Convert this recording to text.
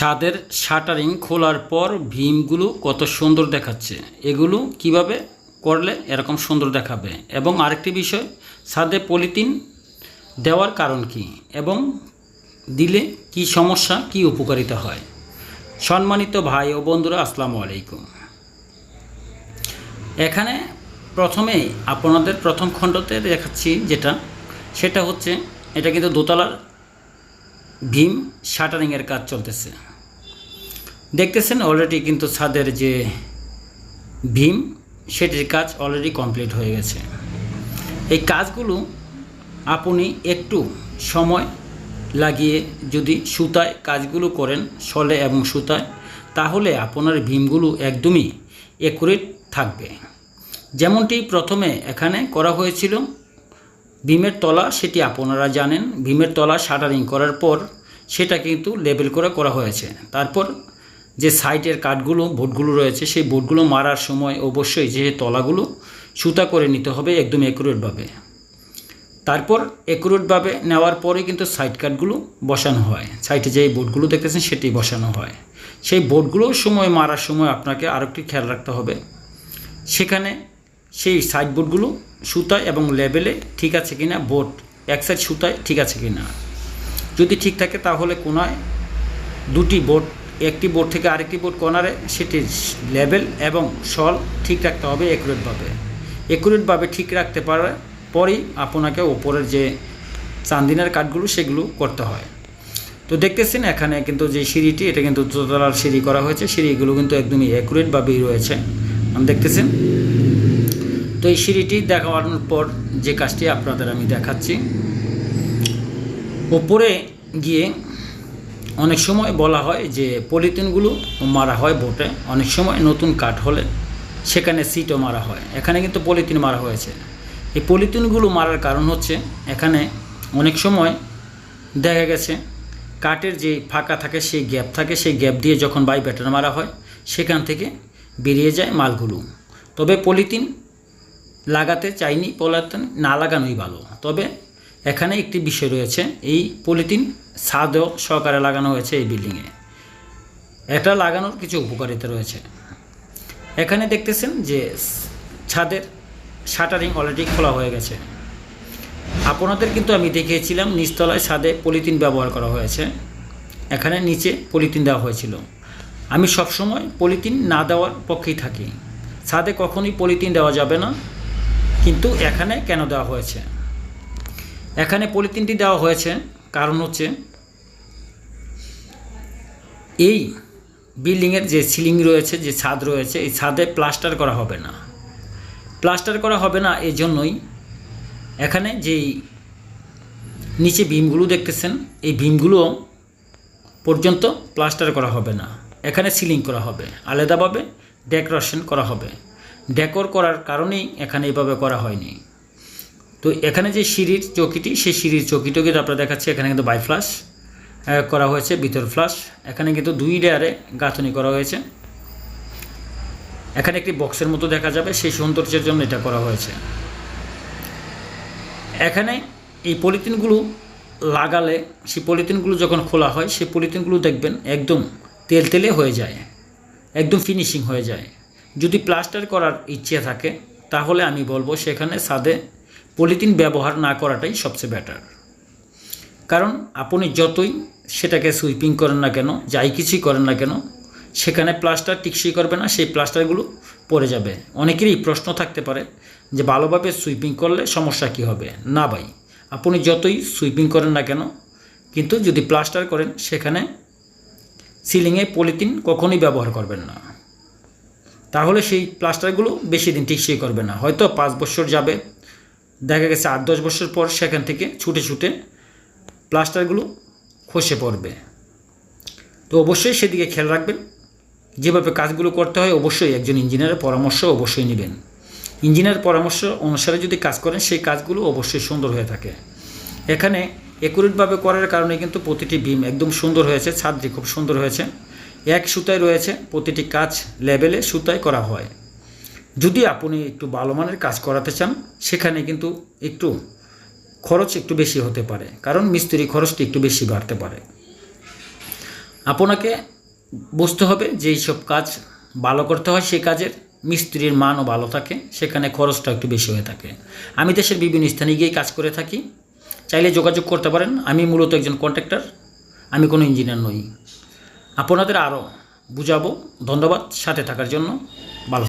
ছাদের শাটারিং খোলার পর ভীমগুলো কত সুন্দর দেখাচ্ছে। এগুলো কীভাবে করলে এরকম সুন্দর দেখাবে? এবং আরেকটি বিষয়, ছাদে পলিথিন দেওয়ার কারণ কি? এবং দিলে কি সমস্যা, কি উপকারিতা হয়? সম্মানিত ভাই ও বন্ধুরা, আসসালামু আলাইকুম। এখানে প্রথমেই আপনাদের প্রথম খণ্ডতে দেখাচ্ছি যেটা। সেটা হচ্ছে, এটা কিন্তু দোতলার ভীম শাটারিংয়ের কাজ চলতেছে। দেখতেছেন অলরেডি কিন্তু ছাদের যে ভীম, সেটির কাজ অলরেডি কমপ্লিট হয়ে গেছে। এই কাজগুলো আপনি একটু সময় লাগিয়ে যদি সুতায় কাজগুলো করেন, শলে এবং সুতায়, তাহলে আপনার ভীমগুলো একদমই একুরেট থাকবে। যেমনটি প্রথমে এখানে করা হয়েছিল, ভীমের তলা সেটি আপনারা জানেন, ভীমের তলা শাটারিং করার পর সেটা কিন্তু লেবেল করে করা হয়েছে। তারপর যে সাইটের কাঠগুলো বোর্ডগুলো রয়েছে, সেই বোর্ডগুলো মারার সময় অবশ্যই যে তলাগুলো সুতা করে নিতে হবে একদম একুরেটভাবে তারপর একুরেটভাবে নেওয়ার পরে কিন্তু সাইড কাটগুলো বসানো হয়। সাইডে যে বোর্ডগুলো দেখতেছেন, সেটি বসানো হয়। সেই বোর্ডগুলোর সময় মারার সময় আপনাকে আরেকটি খেয়াল রাখতে হবে। সেখানে সেই সাইড বোর্ডগুলো সুতায় এবং লেবেলে ঠিক আছে কিনা বোর্ড এক সাইড সুতায় ঠিক আছে কিনা। যদি ঠিক থাকে তাহলে কোনায় দুটি বোর্ড একটি বোর্ড থেকে আরেকটি বোর্ড কর্নারে সেটির লেভেল এবং সল ঠিক রাখতে হবে একুরেটভাবে একুরেটভাবে ঠিক রাখতে পারার পরেই আপনাকে ওপরের যে চান্দিনার কাঠগুলো সেগুলো করতে হয়। তো দেখতেছেন এখানে কিন্তু যে সিঁড়িটি, এটা কিন্তু দোতলার সিঁড়ি করা হয়েছে। সিঁড়িগুলো কিন্তু একদমই অ্যাকুরেটভাবেই রয়েছে। আমি দেখতেছেন? তো এই সিঁড়িটি দেখানোর পর যে কাজটি আপনাদের আমি দেখাচ্ছি। ওপরে গিয়ে অনেক সময় বলা হয় যে পলিথিনগুলো মারা হয় বোটে অনেক সময় নতুন কাঠ হলে সেখানে সিটও মারা হয়। এখানে কিন্তু পলিথিন মারা হয়েছে। এই পলিথিনগুলো মারার কারণ হচ্ছে এখানে অনেক সময় দেখা গেছে কাঠের যে ফাঁকা থাকে, সেই গ্যাপ থাকে, সেই গ্যাপ দিয়ে যখন বাই ব্যাটার মারা হয়, সেখান থেকে বেরিয়ে যায় মালগুলো। তবে পলিথিন লাগাতে চাইনি পলিথিন না লাগানোই ভালো। তবে এখানে একটি বিষয় রয়েছে, এই পলিথিন ছাদও সহকারে লাগানো হয়েছে এই বিল্ডিংয়ে। এটা লাগানোর কিছু উপকারিতা রয়েছে। এখানে দেখতেছেন যে ছাদের শাটারিং অলরেডি খোলা হয়ে গেছে। আপনাদের কিন্তু আমি দেখিয়েছিলাম, নিচতলায় ছাদে পলিথিন ব্যবহার করা হয়েছে। এখানে নিচে পলিথিন দেওয়া হয়েছিল। আমি সবসময় পলিথিন না দেওয়ার পক্ষেই থাকি। ছাদে কখনোই পলিথিন দেওয়া যাবে না, কিন্তু এখানে কেন দেওয়া হয়েছে? এখানে পলিথিনটি দেওয়া হয়েছে। কারণ হচ্ছে এই বিল্ডিংয়ের যে সিলিং রয়েছে, যে ছাদ রয়েছে, এই ছাদে প্লাস্টার করা হবে না। প্লাস্টার করা হবে না এই জন্যই এখানে যেই নিচে বিমগুলো দেখতেছেন, এই বিমগুলো পর্যন্ত প্লাস্টার করা হবে না। এখানে সিলিং করা হবে, আলাদাভাবে ডেকোরেশন করা হবে। ডেকোর করার কারণেই এখানে এইভাবে করা হয়নি। তো এখানে যে সিঁড়ির চৌকিটি, সেই সিঁড়ির চৌকিটিও কিন্তু আপনারা দেখাচ্ছি। এখানে কিন্তু বাই ফ্লাশ করা হয়েছে, ভিতর ফ্লাশ। এখানে কিন্তু দুই লেয়ারে গাঁথনি করা হয়েছে। এখানে একটি বক্সের মতো দেখা যাবে, সেই সৌন্দর্যের জন্য এটা করা হয়েছে। এখানে এই পলিথিনগুলো লাগালে, সেই পলিথিনগুলো যখন খোলা হয়, সেই পলিথিনগুলো দেখবেন একদম তেল তেলে হয়ে যায়, একদম ফিনিশিং হয়ে যায়। যদি প্লাস্টার করার ইচ্ছে থাকে, তাহলে আমি বলব সেখানে সাদে পলিথিন ব্যবহার না করাটাই সবচেয়ে বেটার কারণ আপনি যতই সেটাকে সুইপিং করেন না কেন, যাই কিছুই করেন না কেন, সেখানে প্লাস্টার টিকসই করবে না, সেই প্লাস্টারগুলো পড়ে যাবে। অনেকেরই প্রশ্ন থাকতে পারে যে ভালোভাবে সুইপিং করলে সমস্যা কী হবে? না ভাই, আপনি যতই সুইপিং করেন না কেন, কিন্তু যদি প্লাস্টার করেন, সেখানে সিলিংয়ে পলিথিন কখনোই ব্যবহার করবেন না। তাহলে সেই প্লাস্টারগুলো বেশি দিন টিকসই করবে না। হয়তো পাঁচ বছর যাবে দেখা গেছে আট, দশ বছর পর সেখান থেকে ছুটে ছুটে প্লাস্টারগুলো খসে পড়বে। তো অবশ্যই সেদিকে খেয়াল রাখবেন। যেভাবে কাজগুলো করতে হয়, অবশ্যই একজন ইঞ্জিনিয়ারের পরামর্শ অবশ্যই নেবেন। ইঞ্জিনিয়ার পরামর্শ অনুসারে যদি কাজ করেন, সেই কাজগুলো অবশ্যই সুন্দর হয়ে থাকে। এখানে একুরেটভাবে করার কারণে কিন্তু প্রতিটি বিম একদম সুন্দর হয়েছে, ছাদটি খুব সুন্দর হয়েছে। এক সুতায় রয়েছে, প্রতিটি কাজ লেভেলে সুতায় করা হয়। যদি আপনি একটু ভালো মানের কাজ করাতে চান, সেখানে কিন্তু একটু খরচ একটু বেশি হতে পারে। কারণ মিস্ত্রি খরচটি একটু বেশি বাড়তে পারে। আপনাকে বুঝতে হবে যে এইসব কাজ ভালো করতে হয়, সেই কাজের মিস্ত্রির মানও ভালো থাকে, সেখানে খরচটা একটু বেশি হয়ে থাকে। আমি দেশের বিভিন্ন স্থানে গিয়ে কাজ করে থাকি। চাইলে যোগাযোগ করতে পারেন। আমি মূলত একজন কন্ট্রাক্টর, আমি কোনো ইঞ্জিনিয়ার নই। আপনাদের আরও বুঝাবো। ধন্যবাদ। সাথে থাকার জন্য।